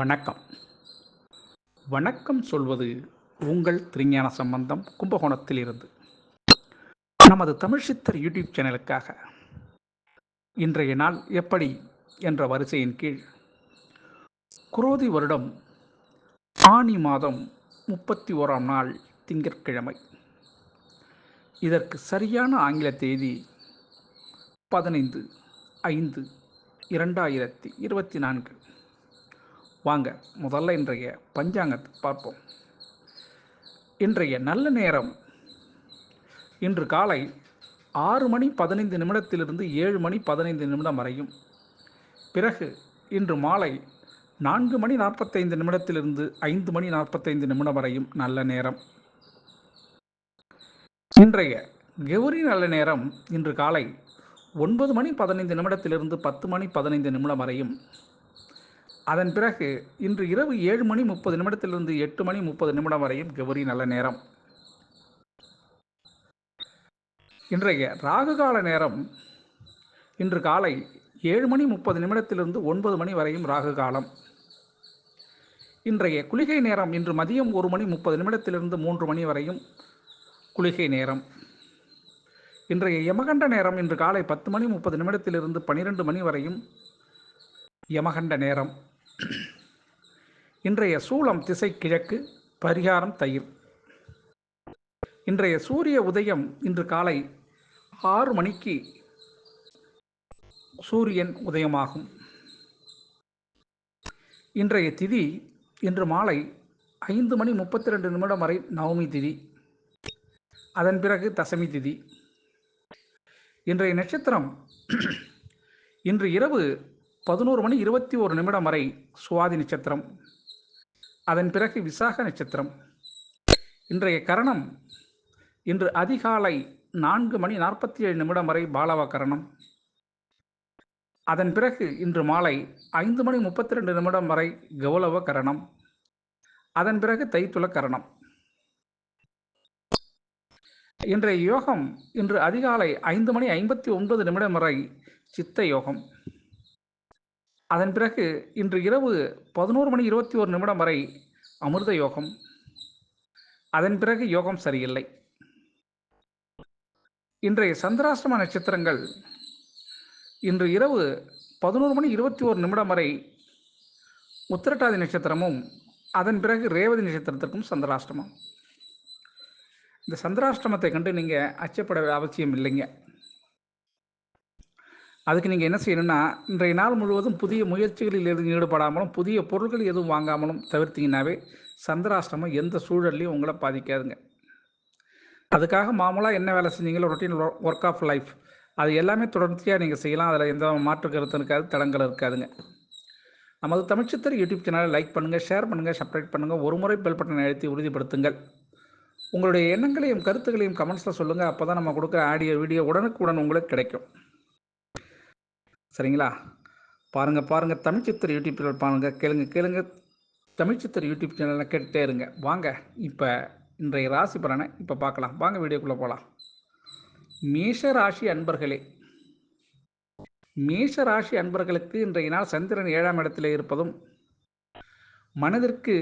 வணக்கம். வணக்கம் சொல்வது உங்கள் திருஞான சம்பந்தம் கும்பகோணத்தில் இருந்து நமது தமிழ் சித்தர் யூடியூப் சேனலுக்காக. இன்றைய நாள் எப்படி என்ற வரிசையின் கீழ். குரோதி வருடம் ஆணி மாதம் முப்பத்தி ஓராம் நாள் திங்கட்கிழமை. இதற்கு சரியான ஆங்கில தேதி பதினைந்து ஐந்து இரண்டாயிரத்தி இருபத்தி நான்கு. வாங்க முதல்ல இன்றைய பஞ்சாங்கத்தை பார்ப்போம். இன்றைய நல்ல நேரம். இன்று காலை ஆறு மணி பதினைந்து நிமிடத்திலிருந்து ஏழு மணி பதினைந்து நிமிடம் வரையும். பிறகு இன்று மாலை நான்கு மணி நாற்பத்தைந்து நிமிடத்திலிருந்து ஐந்து மணி நாற்பத்தைந்து நிமிடம் வரையும் நல்ல நேரம். இன்றைய கௌரி நல்ல நேரம் இன்று காலை ஒன்பது மணி பதினைந்து நிமிடத்திலிருந்து பத்து மணி பதினைந்து நிமிடம் வரையும். அதன் பிறகு இன்று இரவு ஏழு மணி முப்பது நிமிடத்திலிருந்து எட்டு மணி முப்பது நிமிடம் வரையும் கௌரி நல்ல நேரம். இன்றைய ராகுகால நேரம். இன்று காலை ஏழு மணி முப்பது நிமிடத்திலிருந்து ஒன்பது மணி வரையும் ராகு காலம் இன்றைய குளிகை நேரம் இன்று மதியம் ஒரு மணி முப்பது நிமிடத்திலிருந்து மூன்று மணி வரையும் குளிகை நேரம். இன்றைய யமகண்ட நேரம் இன்று காலை பத்து மணி முப்பது நிமிடத்திலிருந்து பனிரெண்டு மணி வரையும் யமகண்ட நேரம். இன்றைய சூளம் திசை கிழக்கு பரிகாரம் தயிர். இன்றைய சூரிய உதயம் இன்று காலை ஆறு மணிக்கு சூரியன் உதயமாகும். இன்றைய திதி இன்று மாலை ஐந்து மணி முப்பத்தி ரெண்டு நிமிடம் வரை நவமி திதி. அதன் பிறகு தசமி திதி. இன்றைய நட்சத்திரம் இன்று இரவு பதினோரு மணி இருபத்தி ஒரு நிமிடம் வரை சுவாதி நட்சத்திரம் அதன் பிறகு விசாக நட்சத்திரம். இன்றைய கரணம் இன்று அதிகாலை நான்கு மணி நாற்பத்தி ஏழு நிமிடம் வரை பாலவ கரணம். அதன் பிறகு இன்று மாலை ஐந்து மணி முப்பத்தி ரெண்டு நிமிடம் வரை கௌலவ கரணம். அதன் பிறகு தைத்துள கரணம். இன்றைய யோகம் இன்று அதிகாலை ஐந்து மணி ஐம்பத்தி ஒன்பது நிமிடம் வரை சித்த யோகம். அதன் பிறகு இன்று இரவு பதினோரு மணி இருபத்தி ஒரு நிமிடம் வரை அமிர்த யோகம். அதன் பிறகு யோகம் சரியில்லை. இன்றைய சந்திராசிரம நட்சத்திரங்கள் இன்று இரவு பதினோரு மணி இருபத்தி ஒரு நிமிடம் வரை உத்திரட்டாதி நட்சத்திரமும் அதன் பிறகு ரேவதி நட்சத்திரத்திற்கும் சந்திராஷ்டமம். இந்த சந்திராஷ்டமத்தை கண்டு நீங்கள் அச்சப்பட அவசியம் இல்லைங்க. அதுக்கு நீங்கள் என்ன செய்யணும்னா இன்றைய நாள் முழுவதும் புதிய முயற்சிகளில் எதுவும் ஈடுபடாமலும் புதிய பொருட்கள் எதுவும் வாங்காமலும் தவிர்த்திங்கனாவே சந்திராஷ்டிரமம் எந்த சூழல்லையும் உங்களை பாதிக்காதுங்க. அதுக்காக மாமூலாக என்ன வேலை செஞ்சீங்களோ ரொட்டீன் ஒர்க் ஆஃப் லைஃப் அது எல்லாமே தொடர்ச்சியாக நீங்கள் செய்யலாம். அதில் எந்த மாற்று கருத்தும் இருக்காது தடங்கள் இருக்காதுங்க. நமது தமிழ்ச்சித்தர் யூடியூப் சேனலை லைக் பண்ணுங்கள் ஷேர் பண்ணுங்கள் சப்ஸ்கிரைப் பண்ணுங்கள் ஒரு முறை பெல் பட்டனை அழுத்தி உறுதிப்படுத்துங்கள். உங்களுடைய எண்ணங்களையும் கருத்துக்களையும் கமெண்ட்ஸில் சொல்லுங்கள் அப்போ தான் நம்ம கொடுக்குற ஆடியோ வீடியோ உடனுக்குடன் உங்களுக்கு கிடைக்கும். சரிங்களா? பாருங்கள் பாருங்கள் தமிழ்ச்சித்தர் யூடியூப் சேனல் பாருங்கள் கேளுங்க கேளுங்க. தமிழ்ச்சித்தர் யூடியூப் சேனலில் கேட்டுகிட்டே இருங்க. வாங்க இப்போ இன்றைய ராசி பலனை இப்போ பார்க்கலாம். வாங்க வீடியோக்குள்ளே போகலாம் மேஷ ராசி அன்பர்களே மேஷ ராசி அன்பர்களுக்கு இன்றைய நாள் சந்திரன் ஏழாம் இடத்தில் இருப்பதும் மனதிற்கு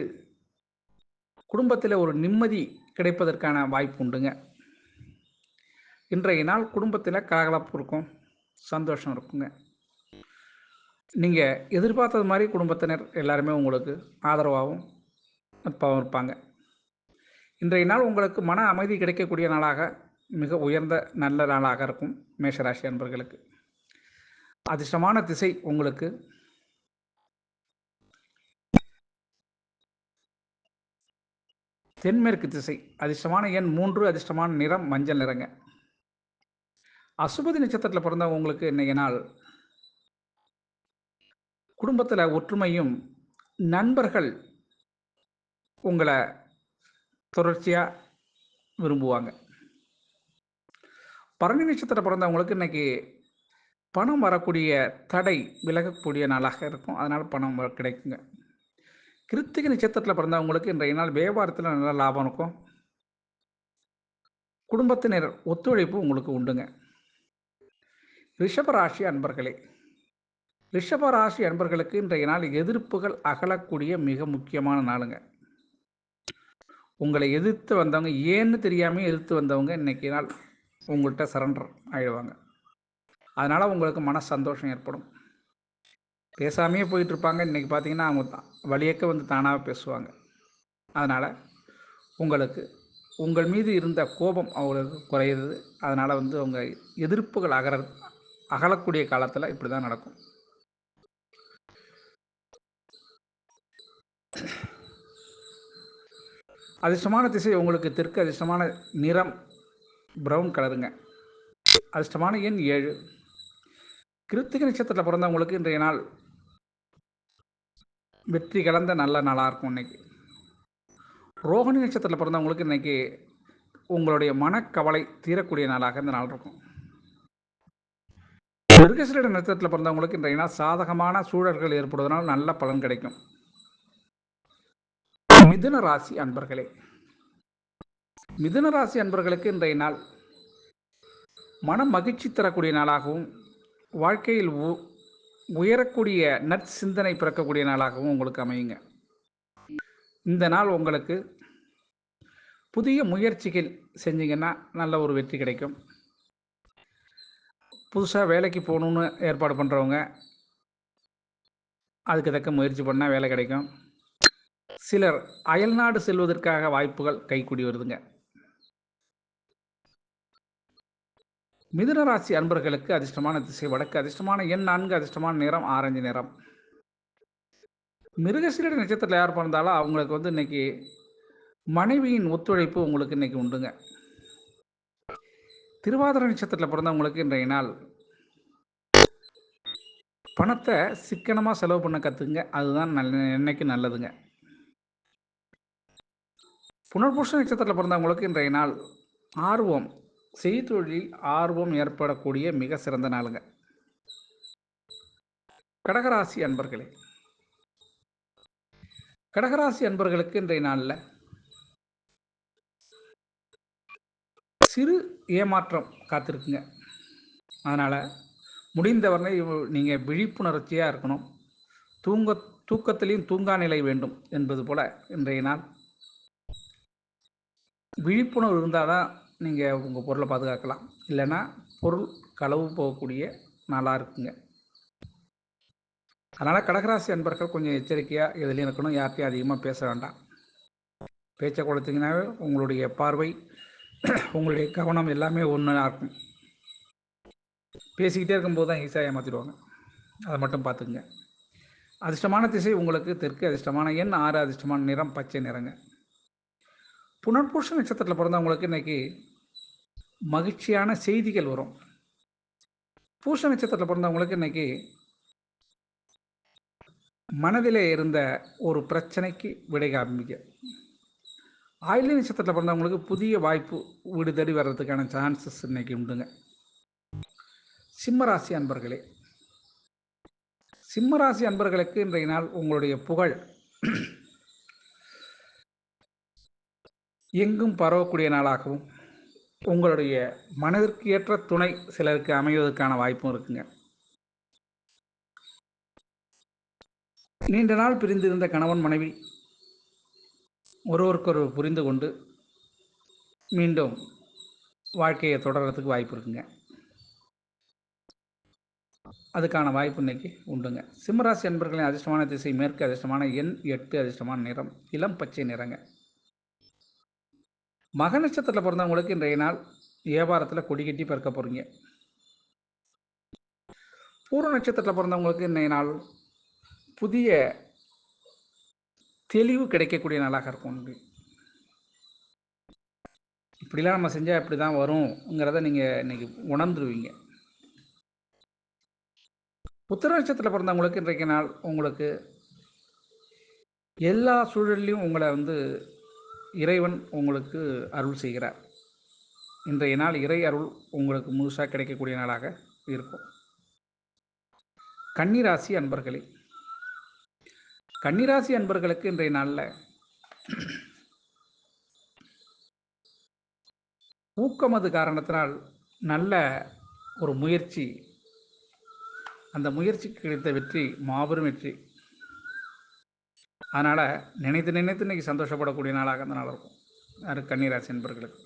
குடும்பத்தில் ஒரு நிம்மதி கிடைப்பதற்கான வாய்ப்பு உண்டுங்க. இன்றைய நாள் குடும்பத்தில் கலகலப்பு இருக்கும் சந்தோஷம் இருக்குங்க. நீங்கள் எதிர்பார்த்தது மாதிரி குடும்பத்தினர் எல்லாருமே உங்களுக்கு ஆதரவாகவும் நட்பாகவும் இருப்பாங்க. இன்றைய நாள் உங்களுக்கு மன அமைதி கிடைக்கக்கூடிய நாளாக மிக உயர்ந்த நல்ல நாளாக இருக்கும் மேஷராசி அன்பர்களுக்கு. அதிர்ஷ்டமான திசை உங்களுக்கு. தென்மேற்கு திசை அதிர்ஷ்டமான எண் மூன்று அதிர்ஷ்டமான நிறம் மஞ்சள் நிறங்க. அசுபதி நட்சத்திரத்தில் பிறந்த உங்களுக்கு இன்றைய நாள் குடும்பத்தில் ஒற்றுமையும் நண்பர்கள் உங்களை தொடர்ச்சியாக விரும்புவாங்க. பரணி நட்சத்திரம் பிறந்தவங்களுக்கு இன்றைக்கி பணம் வரக்கூடிய தடை விலகக்கூடிய நாளாக இருக்கும். அதனால் பணம் கிடைக்குங்க. கிருத்திகை நட்சத்திரத்தில் பிறந்தவங்களுக்கு இன்றைய நாள் வியாபாரத்தில் நல்ல லாபம் இருக்கும். குடும்பத்தினர் ஒத்துழைப்பு உங்களுக்கு உண்டுங்க. ரிஷபராசி அன்பர்களே ரிஷபராசி அன்பர்களுக்கு இன்றைய நாள் எதிர்ப்புகள் அகலக்கூடிய மிக முக்கியமான நாளுங்க. உங்களை எதிர்த்து வந்தவங்க ஏன்னு தெரியாமல் எதிர்த்து வந்தவங்க இன்றைக்கி நாள் உங்கள்கிட்ட சரண்டர் ஆகிடுவாங்க அதனால் உங்களுக்கு மன சந்தோஷம் ஏற்படும். பேசாமையே போயிட்டுருப்பாங்க இன்றைக்கி பார்த்தீங்கன்னா அவங்க வழியக்க வந்து தானாக பேசுவாங்க. அதனால் உங்களுக்கு உங்கள் மீது இருந்த கோபம் அவங்களுக்கு குறையுது அதனால் வந்து அவங்க எதிர்ப்புகள் அகர அகலக்கூடிய காலத்தில் இப்படி தான் நடக்கும். அதிர்ஷ்டமான திசை உங்களுக்கு தெற்கு அதிர்ஷ்டமான நிறம் ப்ரௌன் கலருங்க அதிர்ஷ்டமான எண் ஏழு. கிருத்திக நட்சத்திரத்தில் பிறந்தவங்களுக்கு இன்றைய நாள் வெற்றி கலந்த நல்ல நாளாக இருக்கும் இன்னைக்கு. ரோஹிணி நட்சத்திரத்தில் பிறந்தவங்களுக்கு இன்னைக்கு உங்களுடைய மனக்கவலை தீரக்கூடிய நாளாக இந்த நாள் இருக்கும். மிருகசிரிட நட்சத்திரத்தில் பிறந்தவங்களுக்கு இன்றைய நாள் சாதகமான சூழல்கள் ஏற்படுவதனால் நல்ல பலன் கிடைக்கும். மிதுன ராசி அன்பர்களே. மிதுன ராசி அன்பர்களுக்கு இன்றைய நாள் மன மகிழ்ச்சி தரக்கூடிய நாளாகவும் வாழ்க்கையில் உயரக்கூடிய நற்சிந்தனை பிறக்கக்கூடிய நாளாகவும் உங்களுக்கு அமையுங்க. இந்த நாள் உங்களுக்கு புதிய முயற்சிகள் செஞ்சீங்கன்னா நல்ல ஒரு வெற்றி கிடைக்கும். புதுசாக வேலைக்கு போகணுன்னு ஏற்பாடு பண்ணுறவங்க அதுக்கு தக்க முயற்சி பண்ணால் வேலை கிடைக்கும். சிலர் அயல்நாடு செல்வதற்காக வாய்ப்புகள் கைக்குடி வருதுங்க. மிதுன ராசி அன்பர்களுக்கு அதிர்ஷ்டமான திசை வடக்கு அதிர்ஷ்டமான எண் நான்கு அதிர்ஷ்டமான நிறம் ஆரஞ்சு நிறம். மிருகசீரட நட்சத்திரத்தில் யார் பிறந்தாலும் அவங்களுக்கு வந்து இன்னைக்கு மனைவியின் ஒத்துழைப்பு உங்களுக்கு இன்னைக்கு உண்டுங்க. திருவாதிர நட்சத்திரத்தில் பிறந்தவங்களுக்கு இன்றைய நாள் பணத்தை சிக்கனமாக செலவு பண்ண கற்றுங்க அதுதான் நல்ல என்னைக்கு நல்லதுங்க. புனர்பூஷ நட்சத்திரத்தில் பிறந்தவங்களுக்கு இன்றைய நாள் ஆர்வம் செய்தொழில் ஆர்வம் ஏற்படக்கூடிய மிக சிறந்த நாளுங்க. கடகராசி அன்பர்களே கடகராசி அன்பர்களுக்கு இன்றைய நாளில் சிறு ஏமாற்றம் காத்திருக்குங்க. அதனால் முடிந்தவரை நீங்கள் விழிப்புணர்ச்சியாக இருக்கணும். தூங்க தூக்கத்திலையும் தூங்கா நிலை வேண்டும் என்பது போல இன்றைய நாள் விழிப்புணர்வு இருந்தால் தான் நீங்கள் உங்கள் பொருளை பாதுகாக்கலாம். இல்லைன்னா பொருள் களவு போகக்கூடிய நாளாக இருக்குங்க. அதனால் கடகராசி அன்பர்கள் கொஞ்சம் எச்சரிக்கையாக எதுலேயும் இருக்கணும். யார்கிட்டையும் அதிகமாக பேச வேண்டாம். பேச்சை கொடுத்தீங்கன்னாவே உங்களுடைய பார்வை உங்களுடைய கவனம் எல்லாமே ஒன்றா இருக்கும். பேசிக்கிட்டே இருக்கும்போது தான் ஈஸியாக ஏமாற்றிடுவாங்க அதை மட்டும் பார்த்துக்குங்க. அதிர்ஷ்டமான திசை உங்களுக்கு தெற்கு அதிர்ஷ்டமான எண் ஆறு அதிர்ஷ்டமான நிறம் பச்சை நிறங்க. புனர்பூஷ நட்சத்திரத்தில் பிறந்தவங்களுக்கு இன்னைக்கு மகிழ்ச்சியான செய்திகள் வரும். பூஷ நட்சத்திரத்தில் பிறந்தவங்களுக்கு இன்னைக்கு மனதிலே இருந்த ஒரு பிரச்சனைக்கு விடை காமிக்க ஆயுள் நட்சத்திரத்தில் பிறந்தவங்களுக்கு புதிய வாய்ப்பு வீடு தேடி வர்றதுக்கான சான்சஸ் இன்னைக்கு உண்டுங்க. சிம்மராசி அன்பர்களே சிம்மராசி அன்பர்களுக்கு இன்றைய நாள் உங்களுடைய புகழ். எங்கும் பரவக்கூடிய நாளாகவும் உங்களுடைய மனதிற்கு ஏற்ற துணை சிலருக்கு அமைவதற்கான வாய்ப்பும் இருக்குங்க. நீண்ட நாள் பிரிந்திருந்த கணவன் மனைவி ஒருவருக்கொரு புரிந்து கொண்டு மீண்டும் வாழ்க்கையை தொடர்றதுக்கு வாய்ப்பு இருக்குங்க. அதுக்கான வாய்ப்பு இன்னைக்கு உண்டுங்க. சிம்மராசி அன்பர்களின் அதிர்ஷ்டமான திசை மேற்கு அதிர்ஷ்டமான எண் எட்டு அதிர்ஷ்டமான நிறம் இளம் பச்சை நிறங்க. மக நட்சத்திரத்தில் பிறந்தவங்களுக்கு இன்றைய நாள் வியாபாரத்தில் கொடி கட்டி பிறக்க போகிறீங்க பூர்வ நட்சத்திரத்தில் பிறந்தவங்களுக்கு இன்றைய நாள் புதிய தெளிவு கிடைக்கக்கூடிய நாளாக இருக்கும் உண்டு இப்படிலாம் நம்ம செஞ்சால் இப்படி தான் வருங்கிறத நீங்கள் இன்னைக்கு உணர்ந்துருவீங்க. புத்திர நட்சத்திரத்தில் பிறந்தவங்களுக்கு இன்றைக்கு நாள் உங்களுக்கு எல்லா சூழல்லையும் உங்களை வந்து இறைவன் உங்களுக்கு அருள் செய்கிறார். இன்றைய நாள் இறை அருள் உங்களுக்கு முழுசாக கிடைக்கக்கூடிய நாளாக இருக்கும். கன்னிராசி அன்பர்களே கன்னிராசி அன்பர்களுக்கு இன்றைய நாளில் ஊக்கமது காரணத்தினால் நல்ல ஒரு முயற்சி அந்த முயற்சிக்கு கிடைத்த வெற்றி மாபெரும் வெற்றி அதனால் நினைத்து நினைத்து இன்றைக்கி சந்தோஷப்படக்கூடிய நாளாக அந்த நாள் இருக்கும். யார்? கன்னிராசி என்பர்களுக்கு.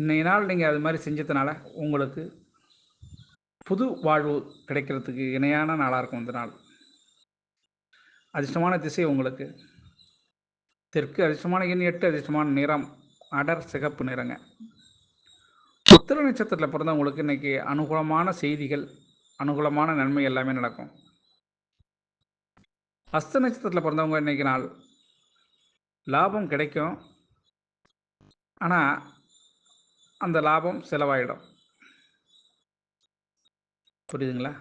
இன்றைய நாள் நீங்கள் அது மாதிரி செஞ்சதுனால உங்களுக்கு புது வாழ்வு கிடைக்கிறதுக்கு இணையான நாளாக இருக்கும் இந்த நாள். அதிர்ஷ்டமான திசை உங்களுக்கு. தெற்கு அதிர்ஷ்டமான எண் எட்டு அதிர்ஷ்டமான நிறம் அடர் சிகப்பு நிறங்க. உத்திர நட்சத்திரத்தில் பிறந்தவங்களுக்கு இன்றைக்கி அனுகூலமான செய்திகள் அனுகூலமான நன்மை எல்லாமே நடக்கும். அஸ்த நட்சத்திரத்தில் பிறந்தவங்க இன்றைக்கி நாள். லாபம் கிடைக்கும். ஆனால் அந்த லாபம் செலவாயிடும். புரியுதுங்களா?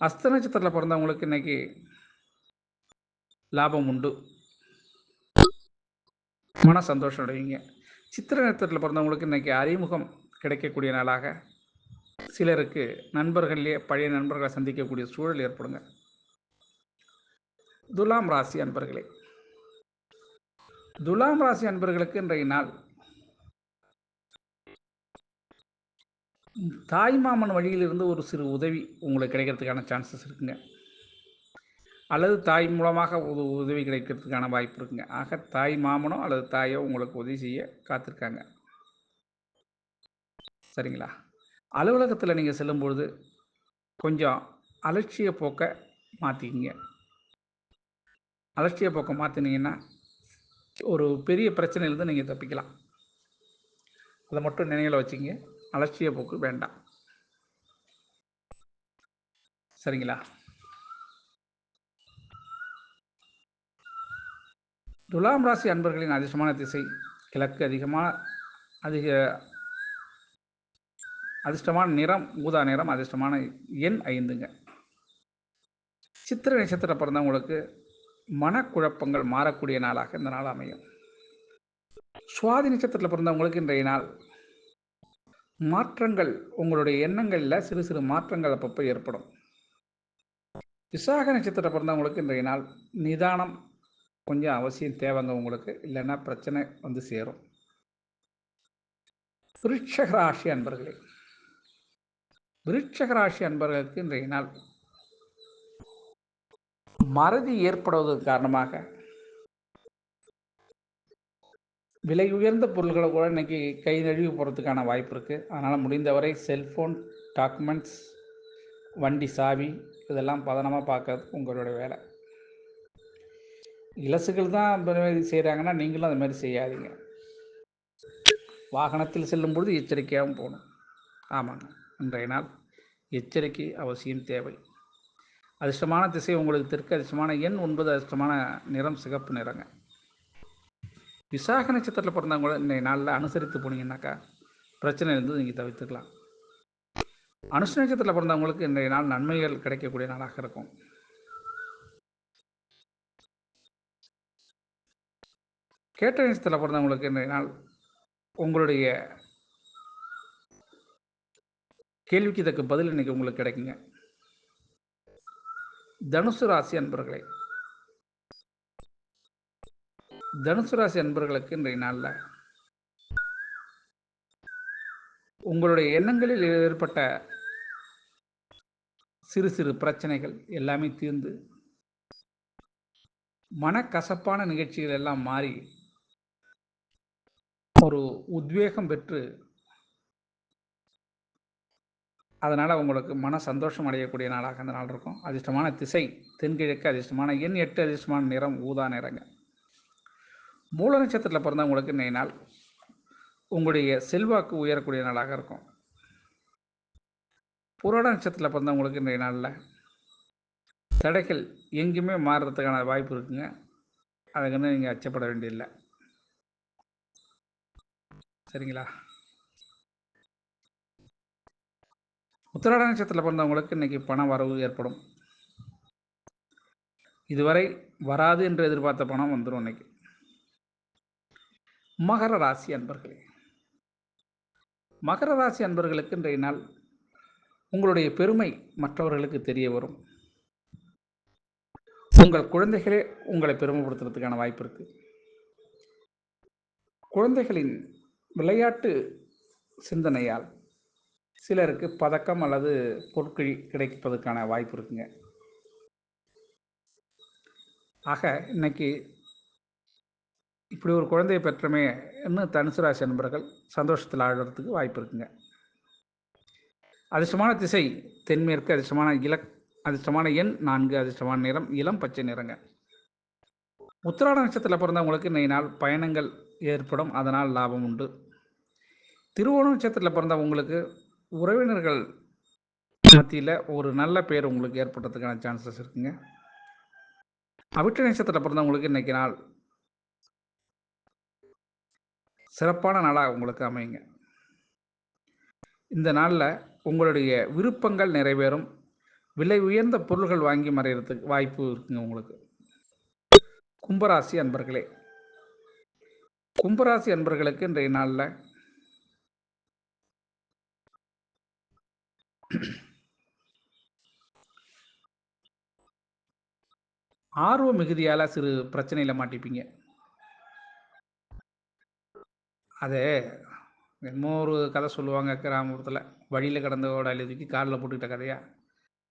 அஸ்த நட்சத்திரத்தில் பிறந்தவங்களுக்கு இன்னைக்கு லாபம் உண்டு. மன சந்தோஷம் அடைவீங்க. சித்திர நட்சத்திரத்தில் பிறந்தவங்களுக்கு இன்னைக்கு அறிமுகம் கிடைக்கக்கூடிய நாளாக சிலருக்கு நண்பர்களே பழைய நண்பர்களை சந்திக்கக்கூடிய சூழல் ஏற்படுங்க. துலாம் ராசி அன்பர்களே துலாம் ராசி அன்பர்களுக்கு இன்றைய நாள் தாய்மாமன் வழியிலிருந்து ஒரு சிறு உதவி உங்களுக்கு கிடைக்கிறதுக்கான சான்சஸ் இருக்குங்க. அல்லது தாய் மூலமாக ஒரு உதவி கிடைக்கிறதுக்கான வாய்ப்பு இருக்குங்க. ஆக தாய் மாமனோ அல்லது தாயோ உங்களுக்கு உதவி செய்ய காத்திருக்காங்க. சரிங்களா? அலுவலகத்தில் நீங்கள் செல்லும்பொழுது கொஞ்சம் அலட்சிய போக்கை மாற்றிக்கிங்க அலட்சிய போக்கை மாற்றினீங்கன்னா ஒரு பெரிய பிரச்சனையிலேருந்து நீங்கள் தப்பிக்கலாம். அதை மட்டும் நினைவில் வச்சுங்க அலட்சிய போக்கு வேண்டாம். சரிங்களா? துலாம் ராசி அன்பர்களின் அதிர்ஷ்டமான திசை கிழக்கு அதிகமாக அதிக அதிர்ஷ்டமான நிறம் ஊதா நிறம் அதிர்ஷ்டமான எண் ஐந்துங்க. சித்திர நட்சத்திரம் பிறந்தவங்களுக்கு மனக்குழப்பங்கள் மாறக்கூடிய நாளாக இந்த நாள் அமையும். சுவாதி நட்சத்திரத்தில் பிறந்தவங்களுக்கு இன்றைய நாள் மாற்றங்கள் உங்களுடைய எண்ணங்களில் சிறு சிறு மாற்றங்கள் அப்பப்போ ஏற்படும். விசாக நட்சத்திரம் பிறந்தவங்களுக்கு இன்றைய நாள் நிதானம் கொஞ்சம் அவசியம் தேவைங்க உங்களுக்கு இல்லைன்னா பிரச்சனை வந்து சேரும். விருட்சக ராசி அன்பர்களே விருட்சகராசி அன்பர்களுக்கு இன்றைய நாள். மறதி ஏற்படுவதற்கு காரணமாக விலை உயர்ந்த பொருள்களை கூட இன்னைக்கு கை நழுவி போகிறதுக்கான வாய்ப்பு இருக்குது அதனால் முடிந்தவரை செல்ஃபோன் டாக்குமெண்ட்ஸ் வண்டி சாவி இதெல்லாம் பதனமாக பார்க்கறது உங்களுடைய வேலை. இலசுகள் தான் மாதிரி செய்கிறாங்கன்னா நீங்களும் அது மாதிரி செய்யாதீங்க. வாகனத்தில் செல்லும் பொழுது எச்சரிக்கையாகவும் போகணும். ஆமாங்க. இன்றைய நாள் எச்சரிக்கை அவசியம் தேவை. அதிர்ஷ்டமான திசை உங்களுக்கு தெற்கு அதிர்ஷ்டமான எண் ஒன்பது அதிர்ஷ்டமான நிறம் சிகப்பு நிறங்க. விசாக நட்சத்திரத்தில் பிறந்தவங்க இன்றைய நாளில் அனுசரித்து போனீங்கன்னாக்கா பிரச்சனை இருந்து நீங்கள் தவிர்த்துக்கலாம். அனுஷ நட்சத்திரத்தில் பிறந்தவங்களுக்கு இன்றைய நாள் நன்மைகள் கிடைக்கக்கூடிய நாளாக இருக்கும். கேட்ட நட்சத்திரத்தில் பிறந்தவங்களுக்கு இன்றைய நாள் உங்களுடைய கேள்விக்கு தக்க பதில் இன்னைக்கு உங்களுக்கு கிடைக்குங்க. தனுசு ராசி அன்பர்களே. தனுசு ராசி அன்பர்களுக்கு இன்றைய நாளில் உங்களுடைய எண்ணங்களில் ஏற்பட்ட சிறு சிறு பிரச்சனைகள் எல்லாமே தீர்ந்து மனக்கசப்பான நிகழ்ச்சிகள் எல்லாம் மாறி ஒரு உத்வேகம் பெற்று அதனால் உங்களுக்கு மன சந்தோஷம் அடையக்கூடிய நாளாக அந்த நாள் இருக்கும். அதிர்ஷ்டமான திசை தென்கிழக்கு அதிர்ஷ்டமான எண் எட்டு அதிர்ஷ்டமான நிறம் ஊதா நிறங்க. மூல நட்சத்திரத்தில் பிறந்தவங்களுக்கு இன்றைய நாள் உங்களுடைய செல்வாக்கு உயரக்கூடிய நாளாக இருக்கும். புரோட நட்சத்திரத்தில் பிறந்தவங்களுக்கு இன்றைய நாளில் தடைகள் எங்கேயுமே மாறுறதுக்கான வாய்ப்பு இருக்குங்க. அதுக்குன்னு நீங்கள் அச்சப்பட வேண்டியதில்லை. சரிங்களா? உத்திராட நட்சத்திரத்தில் பிறந்தவங்களுக்கு இன்னைக்கு பண வரவு ஏற்படும். இதுவரை வராது என்று எதிர்பார்த்த பணம் வந்துடும் இன்னைக்கு. மகர ராசி அன்பர்களே மகர ராசி அன்பர்களுக்கு இன்றைய நாள் உங்களுடைய பெருமை மற்றவர்களுக்கு தெரிய வரும். உங்கள் குழந்தைகளே உங்களை பெருமைப்படுத்துறதுக்கான வாய்ப்பு இருக்கு. குழந்தைகளின் விளையாட்டு சிந்தனையால் சிலருக்கு பதக்கம் அல்லது பொருட்கள் கிடைப்பதற்கான வாய்ப்பு இருக்குங்க. ஆக இன்னைக்கு இப்படி ஒரு குழந்தையை பெற்றமே இன்னும் தனுசு ராசி நண்பர்கள் சந்தோஷத்தில் ஆழ்றதுக்கு வாய்ப்பு இருக்குங்க. அதிர்ஷ்டமான திசை தென்மேற்கு அதிர்ஷ்டமான இலக் அதிர்ஷ்டமான எண் நான்கு அதிர்ஷ்டமான நிறம் இளம் பச்சை நிறங்க. உத்திராட நட்சத்திரத்தில் பிறந்தவங்களுக்கு இன்றைய நாள் பயணங்கள் ஏற்படும் அதனால் லாபம் உண்டு. திருவோண நட்சத்திரத்தில் பிறந்தவங்களுக்கு உறவினர்கள் மத்தியில் ஒரு நல்ல பேர் உங்களுக்கு ஏற்படுறதுக்கான சான்சஸ் இருக்குங்க. அவிட்ட நட்சத்திரத்தில் பிறந்தவங்களுக்கு இன்றைக்கி நாள் சிறப்பான நாளாக உங்களுக்கு அமையுங்க. இந்த நாளில் உங்களுடைய விருப்பங்கள் நிறைவேறும். விலை உயர்ந்த பொருள்கள் வாங்கி மறைகிறதுக்கு வாய்ப்பு இருக்குங்க உங்களுக்கு. கும்பராசி அன்பர்களே கும்பராசி அன்பர்களுக்கு இன்றைய நாளில் ஆர்வ மிகுதியால சிறு பிரச்சனையில் மாட்டிப்பீங்க. அது என்னமோ ஒரு கதை சொல்லுவாங்க கிராமத்தில் வழியில் கடந்த ஓட தூக்கி காலில் போட்டுக்கிட்ட கதையா?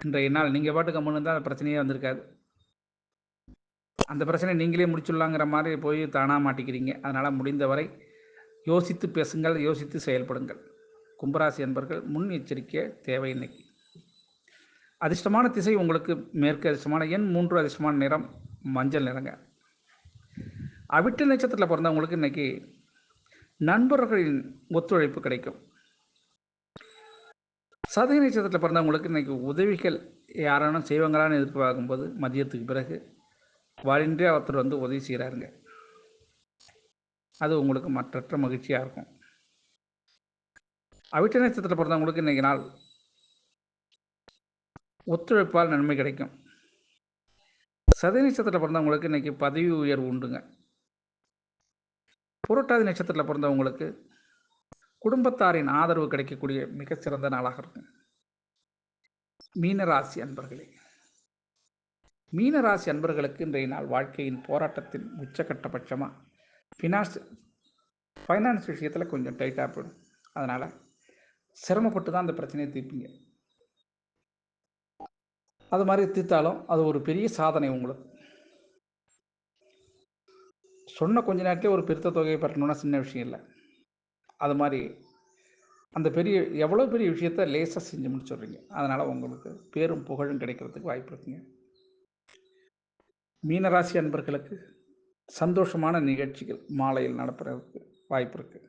இன்றைய நாள் நீங்கள் பாட்டு கம்முன்னு இருந்தால் அந்த பிரச்சனையே வந்திருக்காது. அந்த பிரச்சனை நீங்களே முடிச்சுடலாங்கிற மாதிரி போய் தானாக மாட்டிக்கிறீங்க. அதனால் முடிந்தவரை யோசித்து பேசுங்கள் யோசித்து செயல்படுங்கள். கும்பராசி என்பர்கள் முன் எச்சரிக்கை தேவை இன்னைக்கு. அதிர்ஷ்டமான திசை உங்களுக்கு மேற்கு அதிர்ஷ்டமான எண் மூன்று அதிர்ஷ்டமான நிறம் மஞ்சள் நிறங்க. அவிட்டு நட்சத்திரத்தில் பிறந்தவங்களுக்கு இன்னைக்கு நண்பர்களின் ஒத்துழைப்பு கிடைக்கும். சதய நட்சத்திரத்தில் பிறந்தவங்களுக்கு இன்னைக்கு உதவிகள் யாரானும் செய்வாங்களான்னு எதிர்பார்க்கும்போது மதியத்துக்கு பிறகு வழின்றே ஒருத்தர் வந்து உதவி செய்கிறாருங்க அது உங்களுக்கு மற்றற்ற மகிழ்ச்சியாக இருக்கும். அவிட்ட நட்சத்திரத்தில் பிறந்தவங்களுக்கு இன்றைக்கி நாள். ஒத்துழைப்பால் நன்மை கிடைக்கும். சதி நட்சத்திரத்தில் பிறந்தவங்களுக்கு இன்றைக்கி பதவி உயர்வு உண்டுங்க. புரட்டாதி நட்சத்திரத்தில் பிறந்தவங்களுக்கு குடும்பத்தாரின் ஆதரவு கிடைக்கக்கூடிய மிகச்சிறந்த நாளாக இருக்கும். மீனராசி அன்பர்களே மீனராசி அன்பர்களுக்கு இன்றைய நாள் வாழ்க்கையின் போராட்டத்தின் உச்சக்கட்ட பட்சமாக ஃபினான்ஸ் ஃபைனான்ஸ் விஷயத்தில் கொஞ்சம் டைட்டாக போயிடும் அதனால் சிரமப்பட்டு தான் அந்த பிரச்சனையை தீர்ப்பீங்க. அது மாதிரி தீர்த்தாலும் அது ஒரு பெரிய சாதனை உங்களுக்கு. சொன்ன கொஞ்ச நேரத்தில் ஒரு பெருத்த தொகையை பெறணும்னா சின்ன விஷயம் இல்லை. அது மாதிரி அந்த பெரிய எவ்வளோ பெரிய விஷயத்த லேசாக செஞ்சு முடிச்சுடுறீங்க அதனால் உங்களுக்கு பேரும் புகழும் கிடைக்கிறதுக்கு வாய்ப்பு இருக்குங்க. மீனராசி அன்பர்களுக்கு சந்தோஷமான நிகழ்ச்சிகள் மாலையில் நடப்புறதுக்கு வாய்ப்பு இருக்குது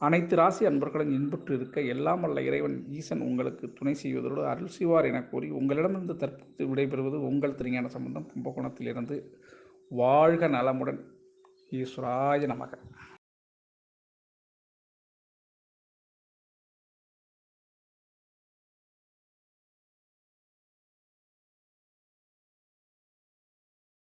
அனைத்து ராசி அன்பர்களும் இன்புற்று இருக்க எல்லாம் வல்ல இறைவன் ஈசன் உங்களுக்கு துணை செய்வதோடு அருள் செய்வார் என கூறி உங்களிடமிருந்து தற்போது விடைபெறுவது உங்கள் திருஞான சம்பந்தம் கும்பகோணத்திலிருந்து வாழ்க நலமுடன். ஈஸ்வராய நமக.